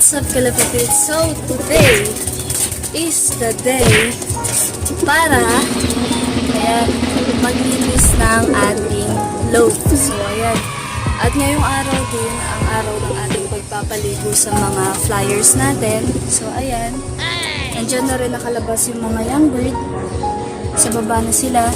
What's up, kalapatid? So, today is the day para maglinis ng ating loaf. So, ayan. At ngayong araw din, ang araw ng ating pagpapaligo sa mga flyers natin. So, ayan. Nandiyan na rin nakalabas yung mga young bird. Sa baba na sila.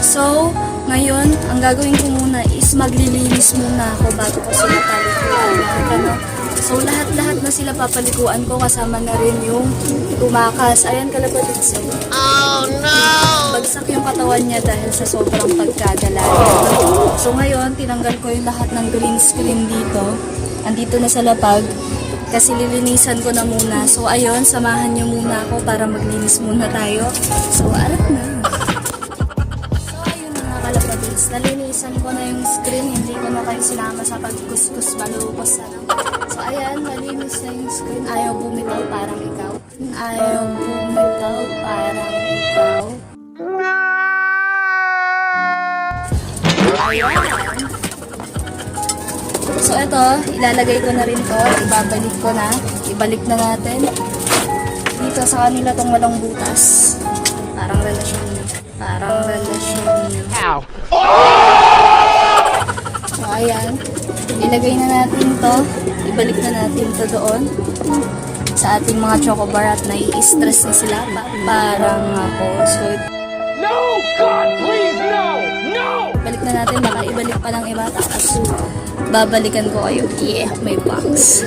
So, ngayon, ang gagawin ko muna is maglilinis muna ako bago ko sila palikuan. Lahat, ano. So, lahat-lahat na sila papalikuan ko kasama na rin yung tumakas. Ayan, kalapatid sa Oh, no! Bagsak yung katawan niya dahil sa sobrang pagkadala. So, ngayon, tinanggal ko yung lahat ng green screen dito. Andito na sa lapag. Kasi lilinisan ko na muna. So, ayun, samahan niyo muna ako para maglinis muna tayo. So, arat na. Kalapatids. Nalinisan ko na yung screen. Hindi ko na kayo sinama sa pagkuskus malukos na lang. So, ayan, malinis na yung screen. Ayaw bumitaw parang ikaw. Ayaw bumitaw parang ikaw. Ayan. So, ito, ilalagay ko na rin to. Ibabalik ko na. Ibalik na natin. Dito sa kanila tong walang butas. Parang relasyon. Parang relasyon niyo. Ow! So, ayan. Ilagay na natin to. Ibalik na natin to doon. Sa ating mga chocobar at nai-stress na sila. Pa- parang ako. So, No! God, please, no! No! balik na natin. Baka ibalik pa ng iba. Tapos, babalikan ko kayo. Yeah, may box.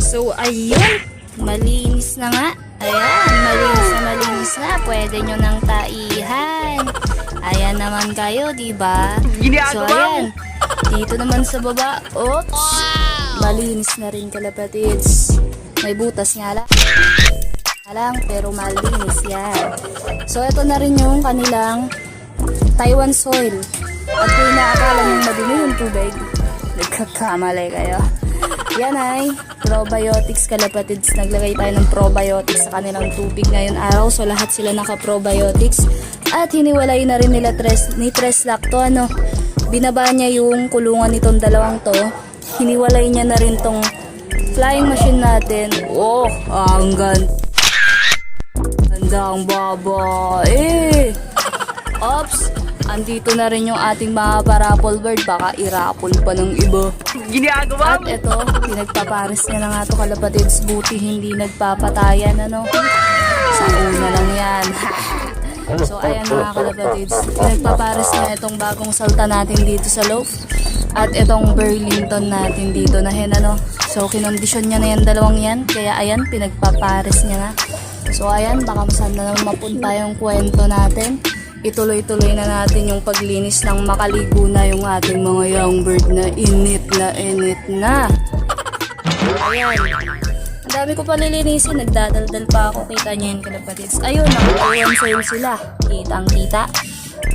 So, ayun. Malinis na nga. Ayan, malinis na malinis na. Pwede nyo nang taihan. Ayan naman kayo, di ba? So, ayan. Dito naman sa baba. Oops. Malinis na rin kalapatids. May butas nga lang. lang, pero malinis yan. So, ito na rin yung kanilang Taiwan soil. At kung inaakala nyo madumi yung tubig, nagkakamali kayo. Yan ay probiotics kalapatids. Naglagay tayo ng probiotics sa kanilang tubig ngayon araw. So lahat sila naka-probiotics. At hiniwalay na rin nila tres, ni Treslac to. Ano, binaba niya yung kulungan nitong dalawang to. Hiniwalay niya na rin tong flying machine natin. Oh, ang ganda. Gandang babae. Ops, andito na rin yung ating mga parapol bird. Baka irapol pa ng iba. Ginagawa At ito, pinagpapares niya na nga to kalapatids. Buti hindi nagpapatayan, ano? Sa una lang yan. so, ayan mga kalapatids. Pinagpapares niya itong bagong salta natin dito sa loaf. At itong Burlington natin dito na hen, ano? So, kinondisyon niya na yan dalawang yan. Kaya ayan, pinagpapares niya na. So, ayan, baka saan na naman mapunta yung kwento natin. Ituloy-tuloy na natin yung paglinis ng makaligo na yung ating mga young bird na init na init na. Ayan. Ang dami ko pa lilinisin. Nagdadaldal pa ako. Kita niya yun kalapatids. Ayun, nakakuhan sa'yo sila. Kitang kita.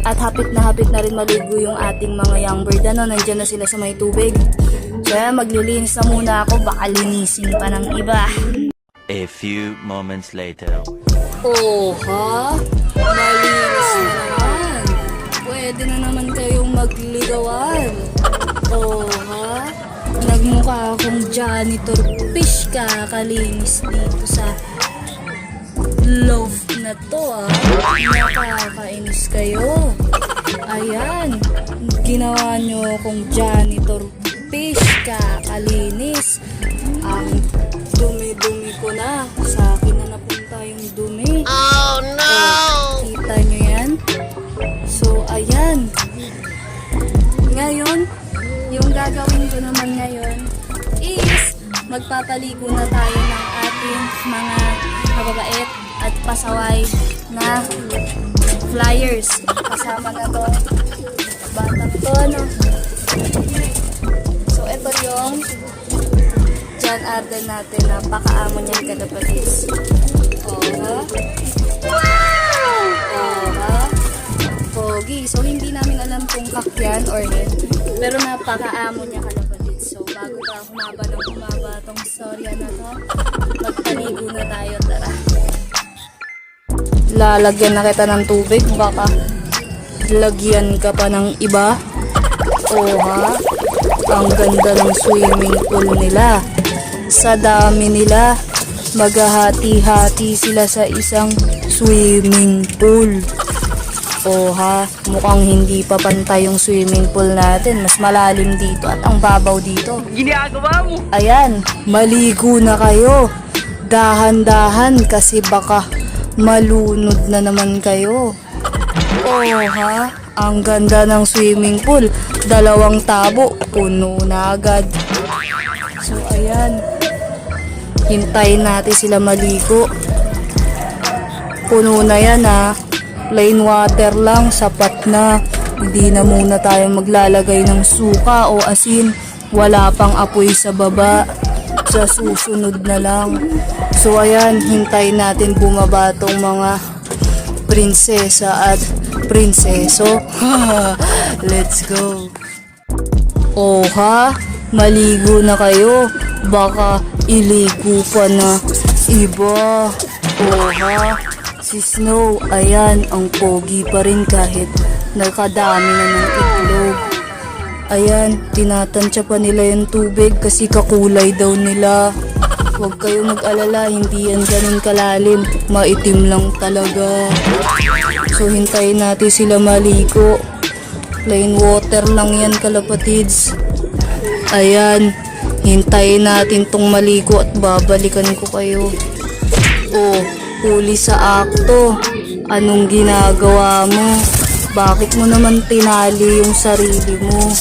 At hapit na hapit na rin maligo yung ating mga young bird. Ano, nandyan na sila sa may tubig. Kaya maglilinis na muna ako. Baka linisin pa ng iba. A few moments later. Oh, ha? Malinis na naman. Pwede na naman kayong magligawan. Oh, ha? Nagmukha akong janitor fish kakalinis dito sa loaf na to, ah. Nakakainis kayo. Ayan. Ginawa nyo akong janitor fish kakalinis. Ang gagawin ko naman ngayon is magpapaligo na tayo ng ating mga kababait at pasaway na flyers. Kasama na to. Batang to, no? So, ito yung John Arden natin na pakaamo niyan kalapatids. Oh, ha? Pogi. So, hindi namin alam kung kakyan or head. Pero napakaamo niya kalapatids. So, bago pa humaba ng humaba tong storya na to, magpaligo na tayo. Tara. Lalagyan na kita ng tubig. Baka lagyan ka pa ng iba. Oh, ha? ang ganda ng swimming pool nila. Sa dami nila, maghahati-hati sila sa isang swimming pool. O ha, mukhang hindi pa pantay yung swimming pool natin. Mas malalim dito at ang babaw dito. Ginagawa mo! Ayan, maligo na kayo. Dahan-dahan kasi baka malunod na naman kayo. Oh ha, ang ganda ng swimming pool. Dalawang tabo, puno na agad. So ayan, hintayin natin sila maligo. Puno na yan ha. Plain water lang, sapat na. Hindi na muna tayo maglalagay ng suka o asin. Wala pang apoy sa baba. Sa susunod na lang. So ayan, hintayin natin bumaba tong mga prinsesa at prinseso. Let's go. Oh ha? Maligo na kayo. Baka iligo pa na iba. Oh? Si Snow, ayan, ang pogi pa rin kahit nakadami na ng itlog. Ayan, tinatansya pa nila yung tubig kasi kakulay daw nila. Huwag kayo mag-alala, hindi yan ganun kalalim. Maitim lang talaga. So, hintayin natin sila maligo. Plain water lang yan, kalapatids. Ayan, hintayin natin tong maligo at babalikan ko kayo. Oh, huli sa akto. Anong ginagawa mo? Bakit mo naman tinali yung sarili mo?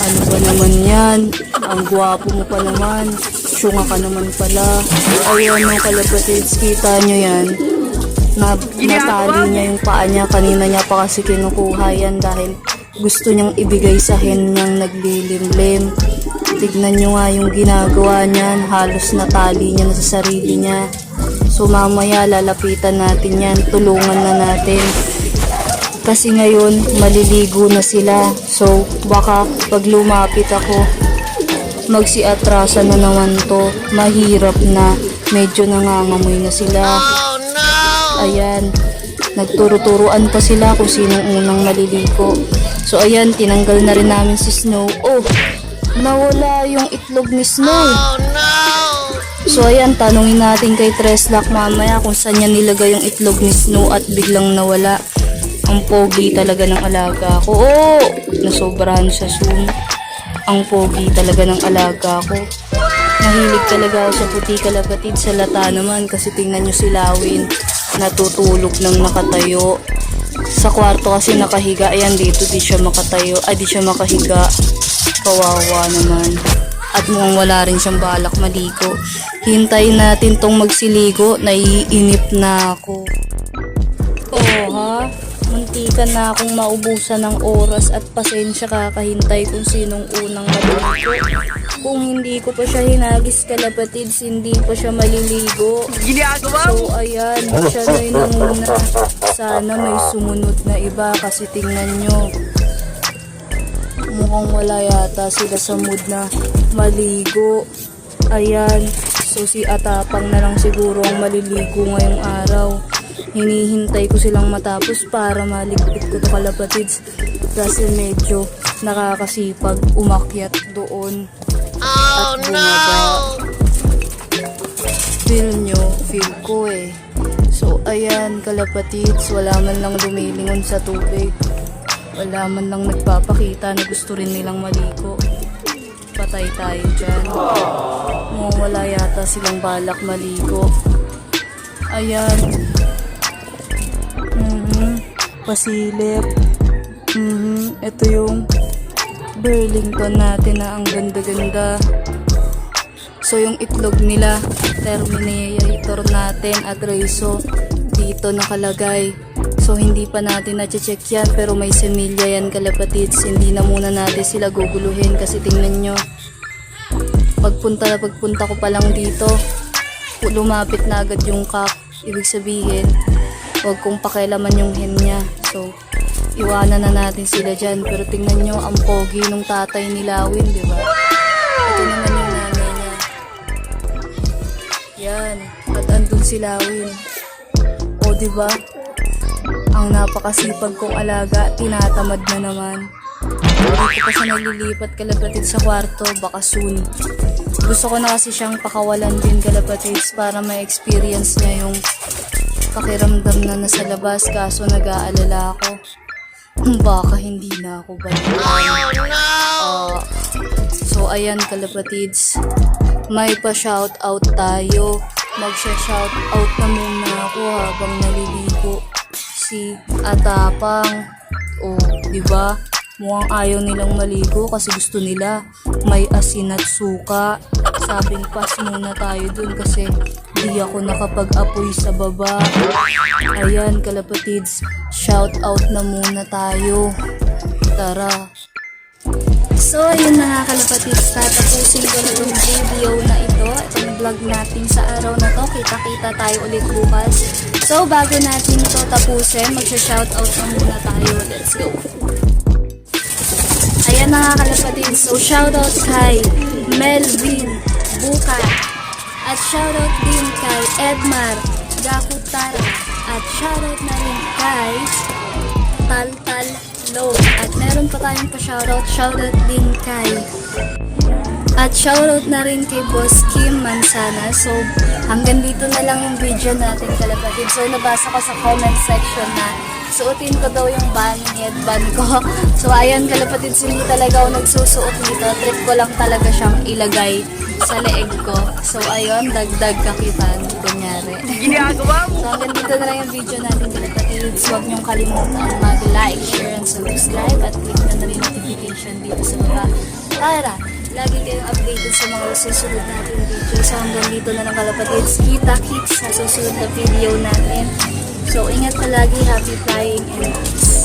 Ano ba naman yan? Ang gwapo mo pa naman. Syunga ka naman pala. Ayan mga kalapatids, kita nyo yan. Na, natali niya yung paa niya. Kanina niya pa kasi kinukuha yan dahil gusto niyang ibigay sa hen niyang naglilimlim. Tignan nyo nga yung ginagawa niyan. Halos natali niya na sa sarili niya. So mamaya lalapitan natin yan. Tulungan na natin. Kasi ngayon, maliligo na sila. So, baka pag lumapit ako, magsiatrasa na naman to. Mahirap na. Medyo nangangamoy na sila. Ayan. Nagturo-turuan pa sila kung sinong unang maliligo. So, ayan, tinanggal na rin namin si Snow. Oh, nawala yung itlog ni Snow. So ayan, tanungin natin kay Treslak mamaya kung saan niya nilagay yung itlog ni Snow at biglang nawala. Ang pogi talaga ng alaga ko. Oh, nasobrahan sa zoom. Ang pogi talaga ng alaga ko. Mahilig talaga ako sa puti kalapatid sa lata naman kasi tingnan nyo si Lawin. Natutulog ng nakatayo. Sa kwarto kasi nakahiga. Ayan dito di siya makatayo. Ay di siya makahiga. Kawawa naman. At mukhang wala rin siyang balak maligo. Hintayin natin tong magsiligo. Naiinip na ako. Oo ha? Muntikan na akong maubusan ng oras at pasensya kakahintay kung sinong unang maliligo. Kung hindi ko pa siya hinagis kalapatids, hindi pa siya maliligo. Ginagawa So ayan, siya na yung nanguna. Sana may sumunod na iba kasi tingnan nyo. Mukhang wala yata sila sa mood na maligo. Ayan, so si Atapang na lang siguro ang maliligo ngayong araw. Hinihintay ko silang matapos para maligpit ko to kalapatids. Kasi medyo nakakasipag umakyat doon. at bumaba. Feel nyo, feel ko eh. So ayan, kalapatids, wala man lang lumilingon sa tubig. Wala man lang nagpapakita na gusto rin nilang maligo. Patay tayo dyan. Mukhang wala yata silang balak maligo. Ayan. Mhm. Pasilip. Mhm. Ito yung Burlington natin na ang ganda-ganda. So yung itlog nila, Terminator natin at Rezo, dito nakalagay. So hindi pa natin na-check yan pero may semilya yan kalapatids. Hindi na muna natin sila guguluhin kasi tingnan nyo. Pagpunta na pagpunta ko pa lang dito, lumapit na agad yung cup. Ibig sabihin, huwag kong pakialaman yung hen niya. So, iwanan na natin sila dyan. Pero tingnan nyo, ang pogi nung tatay ni Lawin, di ba? Ito naman yung nanay niya. Yan. At andun si Lawin. O, di ba? Ang napakasipag kong alaga, tinatamad na naman. Dito pa siya nalilipat kalapatid sa kwarto, baka soon. Gusto ko na kasi siyang pakawalan din kalapatids para ma-experience niya yung pakiramdam na nasa labas kaso nag-aalala ako. Baka hindi na ako balik. Ah, so ayan kalapatids, may pa-shout out tayo. Magsha-shout out na muna ako habang naliligo si Atapang. O, di ba? Mukhang ayaw nilang maligo kasi gusto nila may asin at suka. Sabing pas muna tayo dun kasi di ako nakapag-apoy sa baba. Ayan, kalapatids, shout out na muna tayo. Tara. So, ayun na nga kalapatids, tatapusin ko na itong video na ito, itong vlog natin sa araw na to. Kita-kita tayo ulit bukas. So, bago natin ito tapusin, magsha-shoutout na muna tayo. Let's go! Ayan na nga kalapatids. So, shoutout kay Melvin Buka. At shoutout din kay Edmar Gakutara. At shoutout na rin kay Taltal Low. At meron pa tayong pa-shoutout. Shoutout din kay at shoutout na rin kay Boss Kim Mansana. So, hanggang dito na lang yung video natin kalapatid. So, nabasa ko sa comment section na suotin ko daw yung bunny headband ko. So, ayan kalapatid, hindi talaga ako nagsusuot nito. Trip ko lang talaga siyang ilagay sa leeg ko. So, ayun, dagdag kakitan. Kunyari. so, hanggang dito na lang yung video natin kalapatid. Huwag niyong kalimutan mag-like, share, and subscribe. At click na na rin notification dito sa baba. Para lagi kayong updated sa mga susunod natin video. So hanggang dito na lang kalapatids. Kita-kits sa susunod na video natin. So ingat palagi, happy flying and peace.